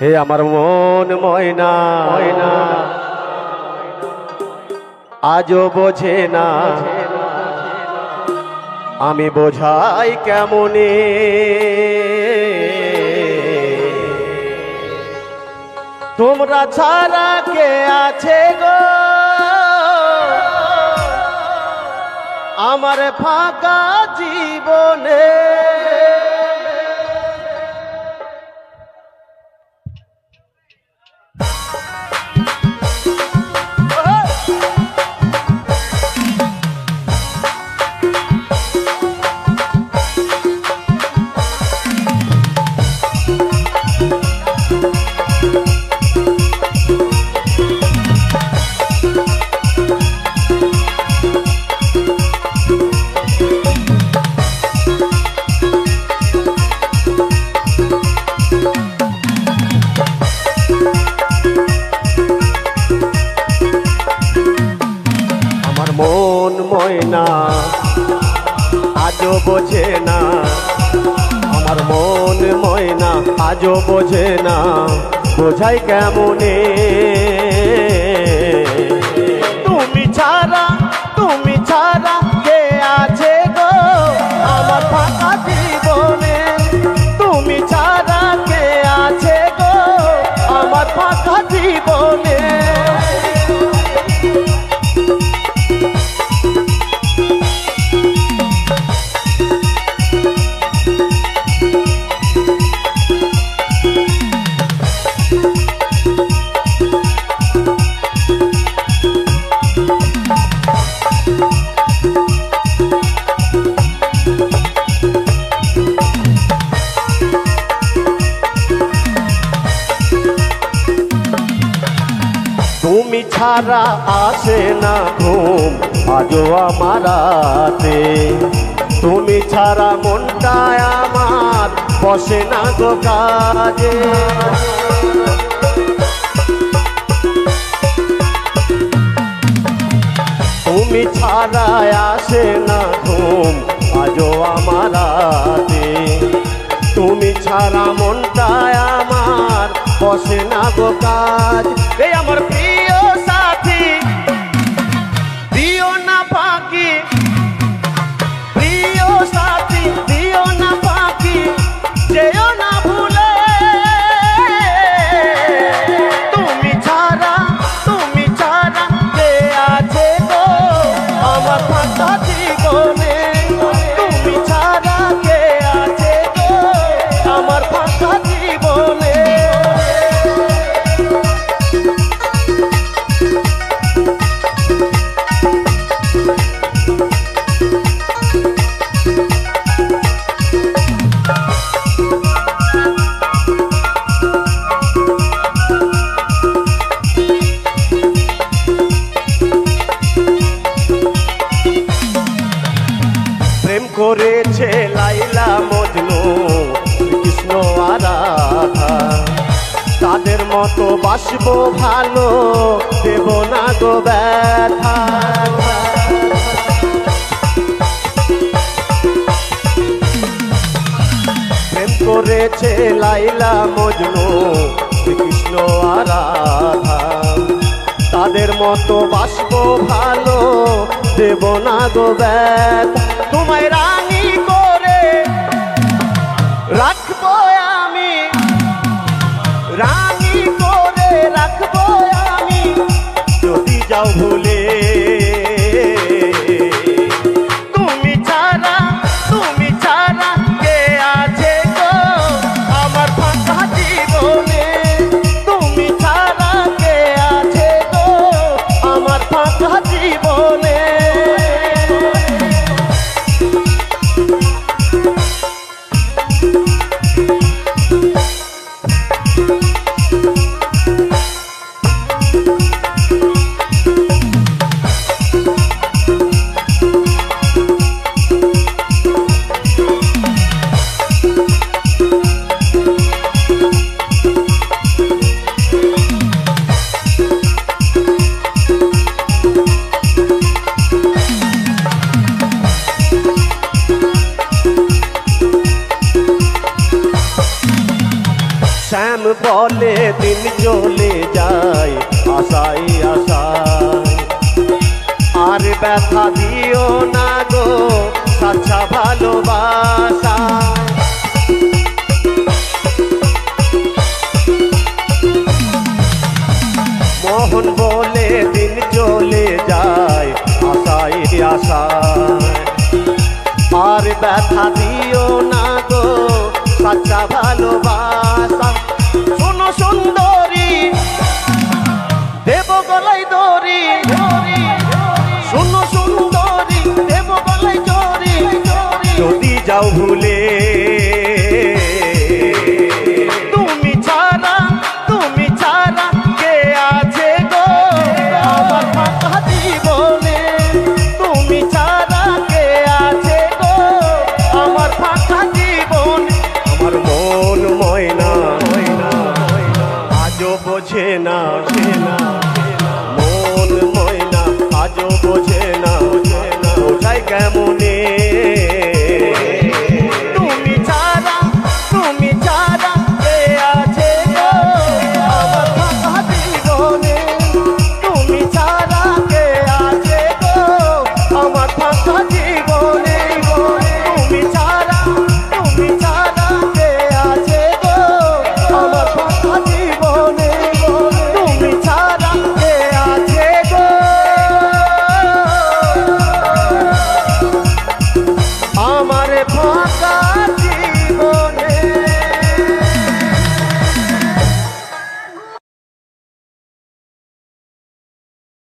হে আমার মন ময়না ময়না। আজও বোঝে না। আমি বোঝাই কেমনে? তোমরা ছাড়া কে আছে গো? আমার ফাঁকা জীবনে। আজও বোঝে না। আমার মন ময়না আজও বোঝে না। বোঝাই কেমনে? ছাড়া আসে না ঘুম? আজও আমার রাতে। তুমি ছাড়া মনটা আমার বসে না গো কাজে। তুমি ছাড়া আসে না ঘুম, আজও আমার রাতে। তুমি ছাড়া মনটা আমার বসে না গো কাজ। প্রেম করেছে লাইলা মজনু, কৃষ্ণ আর তাদের মতো বাসবো ভালো, দেব না গো ব্যথা। প্রেম করেছে লাইলা মজনু কৃষ্ণ আর তাদের মতো বাসবো ভালো দেব না গো ব্যথা তোমায় রানী করে রাখব আমি। রানী করে রাখব আমি। যদি যাও বলে দিন চলে যায়, আশাই আশায় আর ব্যথা দিও না গো সাচ্চা ভালোবাসা। মোহন বলে দিন চলে যায়, আশাই আশায় আর ব্যথা দিও না গো সাচ্চা ভালোবাসা। যাও ভুলে। তুমি ছাড়া তুমি ছাড়া কে আছে গো? আমার ফাঁকা জীবনে তুমি ছাড়া কে আছে গো? আমার ফাঁকা জীবন আমার মন ময়না ময়না আজও বোঝে না মন ময়না আজও বোঝে না বোঝে না। কেমনে?